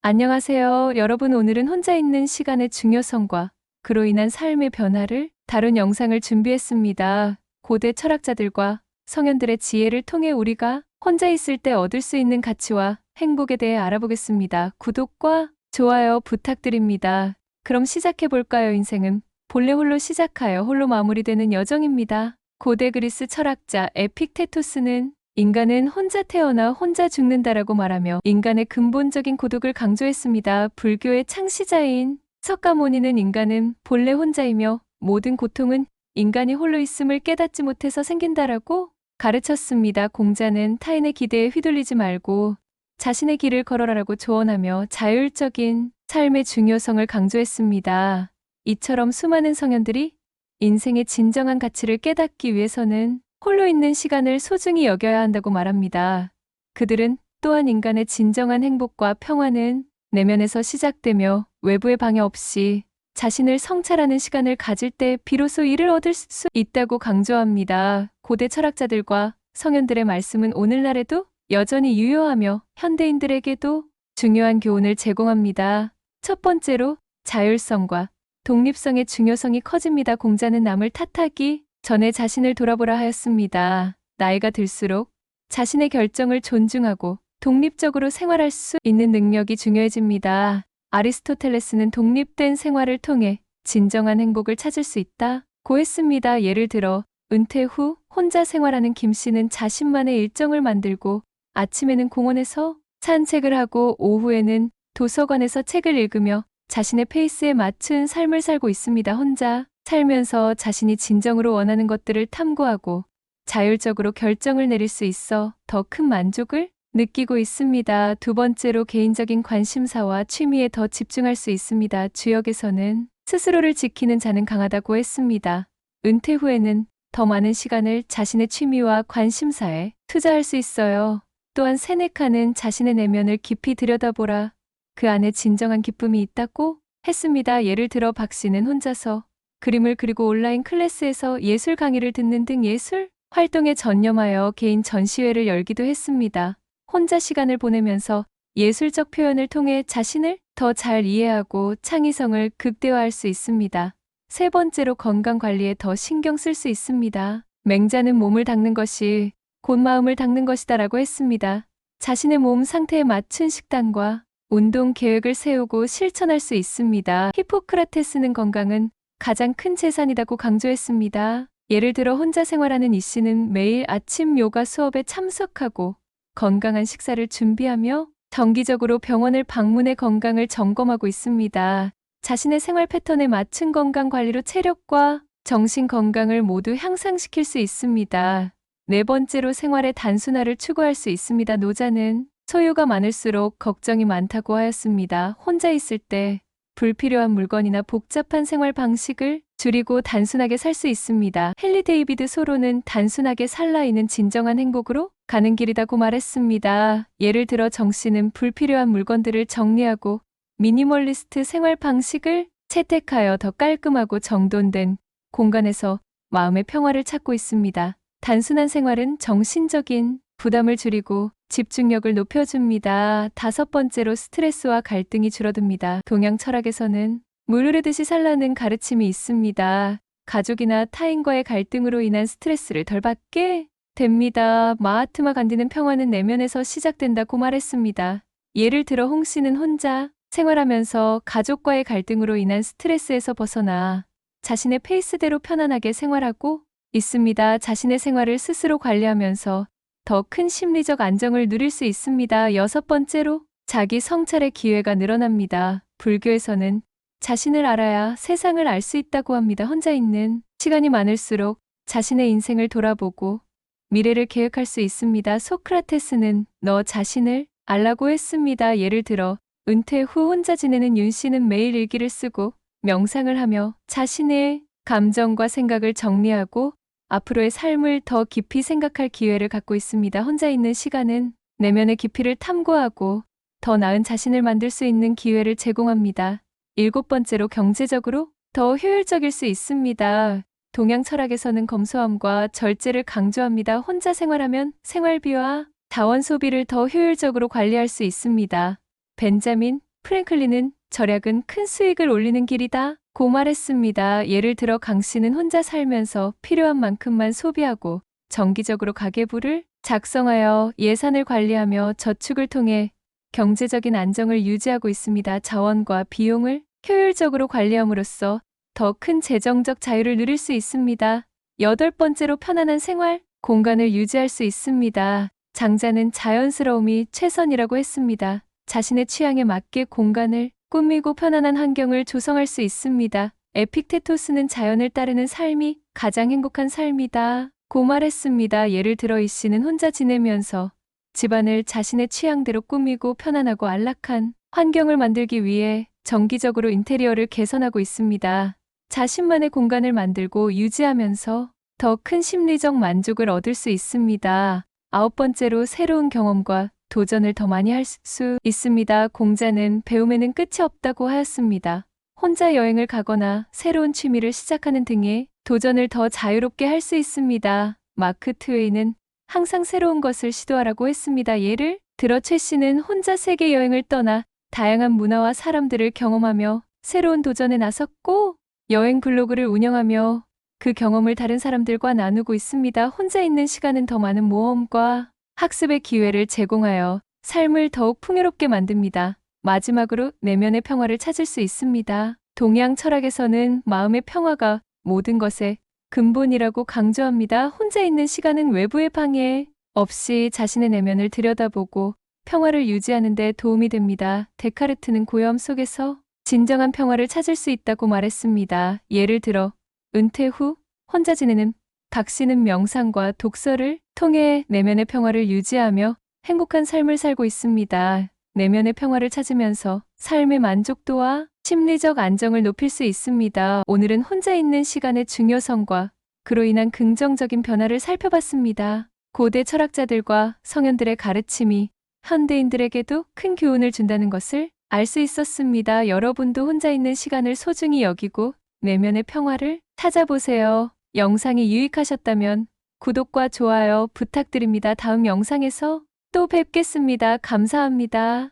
안녕하세요. 여러분 오늘은 혼자 있는 시간의 중요성과 그로 인한 삶의 변화를 다룬 영상을 준비했습니다. 고대 철학자들과 성현들의 지혜를 통해 우리가 혼자 있을 때 얻을 수 있는 가치와 행복에 대해 알아보겠습니다. 구독과 좋아요 부탁드립니다. 그럼 시작해 볼까요? 인생은 본래 홀로 시작하여 홀로 마무리되는 여정입니다. 고대 그리스 철학자 에픽테토스는 인간은 혼자 태어나 혼자 죽는다라고 말하며 인간의 근본적인 고독을 강조했습니다. 불교의 창시자인 석가모니는 인간은 본래 혼자이며 모든 고통은 인간이 홀로 있음을 깨닫지 못해서 생긴다라고 가르쳤습니다. 공자는 타인의 기대에 휘둘리지 말고 자신의 길을 걸어라라고 조언하며 자율적인 삶의 중요성을 강조했습니다. 이처럼 수많은 성현들이 인생의 진정한 가치를 깨닫기 위해서는 홀로 있는 시간을 소중히 여겨야 한다고 말합니다. 그들은 또한 인간의 진정한 행복과 평화는 내면에서 시작되며 외부의 방해 없이 자신을 성찰하는 시간을 가질 때 비로소 이를 얻을 수 있다고 강조합니다. 고대 철학자들과 성현들의 말씀은 오늘날에도 여전히 유효하며 현대인들에게도 중요한 교훈을 제공합니다. 첫 번째로 자율성과 독립성의 중요성이 커집니다. 공자는 남을 탓하기 전에 자신을 돌아보라 하였습니다. 나이가 들수록 자신의 결정을 존중하고 독립적으로 생활할 수 있는 능력이 중요해집니다. 아리스토텔레스는 독립된 생활을 통해 진정한 행복을 찾을 수 있다 고 했습니다. 예를 들어 은퇴 후 혼자 생활하는 김 씨는 자신만의 일정을 만들고 아침에는 공원에서 산책을 하고 오후에는 도서관에서 책을 읽으며 자신의 페이스에 맞춘 삶을 살고 있습니다. 혼자 살면서 자신이 진정으로 원하는 것들을 탐구하고 자율적으로 결정을 내릴 수 있어 더 큰 만족을 느끼고 있습니다. 두 번째로 개인적인 관심사와 취미에 더 집중할 수 있습니다. 주역에서는 스스로를 지키는 자는 강하다고 했습니다. 은퇴 후에는 더 많은 시간을 자신의 취미와 관심사에 투자할 수 있어요. 또한 세네카는 자신의 내면을 깊이 들여다보라. 그 안에 진정한 기쁨이 있다고 했습니다. 예를 들어 박 씨는 혼자서 그림을 그리고 온라인 클래스에서 예술 강의를 듣는 등 예술 활동에 전념하여 개인 전시회를 열기도 했습니다. 혼자 시간을 보내면서 예술적 표현을 통해 자신을 더 잘 이해하고 창의성을 극대화할 수 있습니다. 세 번째로 건강 관리에 더 신경 쓸 수 있습니다. 맹자는 몸을 닦는 것이 곧 마음을 닦는 것이다라고 했습니다. 자신의 몸 상태에 맞춘 식단과 운동 계획을 세우고 실천할 수 있습니다. 히포크라테스는 건강은 가장 큰 재산이라고 강조했습니다. 예를 들어 혼자 생활하는 이 씨는 매일 아침 요가 수업에 참석하고 건강한 식사를 준비하며 정기적으로 병원을 방문해 건강을 점검하고 있습니다. 자신의 생활 패턴에 맞춘 건강 관리로 체력과 정신 건강을 모두 향상시킬 수 있습니다. 네 번째로 생활의 단순화를 추구할 수 있습니다. 노자는 소유가 많을수록 걱정이 많다고 하였습니다. 혼자 있을 때 불필요한 물건이나 복잡한 생활 방식을 줄이고 단순하게 살 수 있습니다. 헨리 데이비드 소로는 단순하게 살라이는 진정한 행복으로 가는 길이라고 말했습니다. 예를 들어 정 씨는 불필요한 물건들을 정리하고 미니멀리스트 생활 방식을 채택하여 더 깔끔하고 정돈된 공간에서 마음의 평화를 찾고 있습니다. 단순한 생활은 정신적인 부담을 줄이고 집중력을 높여줍니다. 다섯 번째로 스트레스와 갈등이 줄어듭니다. 동양 철학에서는 물 흐르듯이 살라는 가르침이 있습니다. 가족이나 타인과의 갈등으로 인한 스트레스를 덜 받게 됩니다. 마하트마 간디는 평화는 내면에서 시작된다고 말했습니다. 예를 들어 홍 씨는 혼자 생활하면서 가족과의 갈등으로 인한 스트레스에서 벗어나 자신의 페이스대로 편안하게 생활하고 있습니다. 자신의 생활을 스스로 관리하면서 더 큰 심리적 안정을 누릴 수 있습니다. 여섯 번째로 자기 성찰의 기회가 늘어납니다. 불교에서는 자신을 알아야 세상을 알 수 있다고 합니다. 혼자 있는 시간이 많을수록 자신의 인생을 돌아보고 미래를 계획할 수 있습니다. 소크라테스는 너 자신을 알라고 했습니다. 예를 들어 은퇴 후 혼자 지내는 윤 씨는 매일 일기를 쓰고 명상을 하며 자신의 감정과 생각을 정리하고 앞으로의 삶을 더 깊이 생각할 기회를 갖고 있습니다. 혼자 있는 시간은 내면의 깊이를 탐구하고 더 나은 자신을 만들 수 있는 기회를 제공합니다. 일곱 번째로 경제적으로 더 효율적일 수 있습니다. 동양 철학에서는 검소함과 절제를 강조합니다. 혼자 생활하면 생활비와 자원 소비를 더 효율적으로 관리할 수 있습니다. 벤자민 프랭클린은 절약은 큰 수익을 올리는 길이다. 고 말했습니다. 예를 들어 강 씨는 혼자 살면서 필요한 만큼만 소비하고 정기적으로 가계부를 작성하여 예산을 관리하며 저축을 통해 경제적인 안정을 유지하고 있습니다. 자원과 비용을 효율적으로 관리함으로써 더 큰 재정적 자유를 누릴 수 있습니다. 여덟 번째로 편안한 생활 공간을 유지할 수 있습니다. 장자는 자연스러움이 최선이라고 했습니다. 자신의 취향에 맞게 공간을 꾸미고 편안한 환경을 조성할 수 있습니다. 에픽테토스는 자연을 따르는 삶이 가장 행복한 삶이다. 고 말했습니다. 예를 들어 이 씨는 혼자 지내면서 집안을 자신의 취향대로 꾸미고 편안하고 안락한 환경을 만들기 위해 정기적으로 인테리어를 개선하고 있습니다. 자신만의 공간을 만들고 유지하면서 더 큰 심리적 만족을 얻을 수 있습니다. 아홉 번째로 새로운 경험과 도전을 더 많이 할 수 있습니다. 공자는 배움에는 끝이 없다고 하였습니다. 혼자 여행을 가거나 새로운 취미를 시작하는 등의 도전을 더 자유롭게 할 수 있습니다. 마크 트웨이는 항상 새로운 것을 시도하라고 했습니다. 예를 들어 최 씨는 혼자 세계 여행을 떠나 다양한 문화와 사람들을 경험하며 새로운 도전에 나섰고 여행 블로그를 운영하며 그 경험을 다른 사람들과 나누고 있습니다. 혼자 있는 시간은 더 많은 모험과 학습의 기회를 제공하여 삶을 더욱 풍요롭게 만듭니다. 마지막으로 내면의 평화를 찾을 수 있습니다. 동양 철학에서는 마음의 평화가 모든 것의 근본이라고 강조합니다. 혼자 있는 시간은 외부의 방해 없이 자신의 내면을 들여다보고 평화를 유지하는 데 도움이 됩니다. 데카르트는 고요함 속에서 진정한 평화를 찾을 수 있다고 말했습니다. 예를 들어 은퇴 후 혼자 지내는 박 씨는 명상과 독서를 통해 내면의 평화를 유지하며 행복한 삶을 살고 있습니다. 내면의 평화를 찾으면서 삶의 만족도와 심리적 안정을 높일 수 있습니다. 오늘은 혼자 있는 시간의 중요성과 그로 인한 긍정적인 변화를 살펴봤습니다. 고대 철학자들과 성현들의 가르침이 현대인들에게도 큰 교훈을 준다는 것을 알 수 있었습니다. 여러분도 혼자 있는 시간을 소중히 여기고 내면의 평화를 찾아보세요. 영상이 유익하셨다면 구독과 좋아요 부탁드립니다. 다음 영상에서 또 뵙겠습니다. 감사합니다.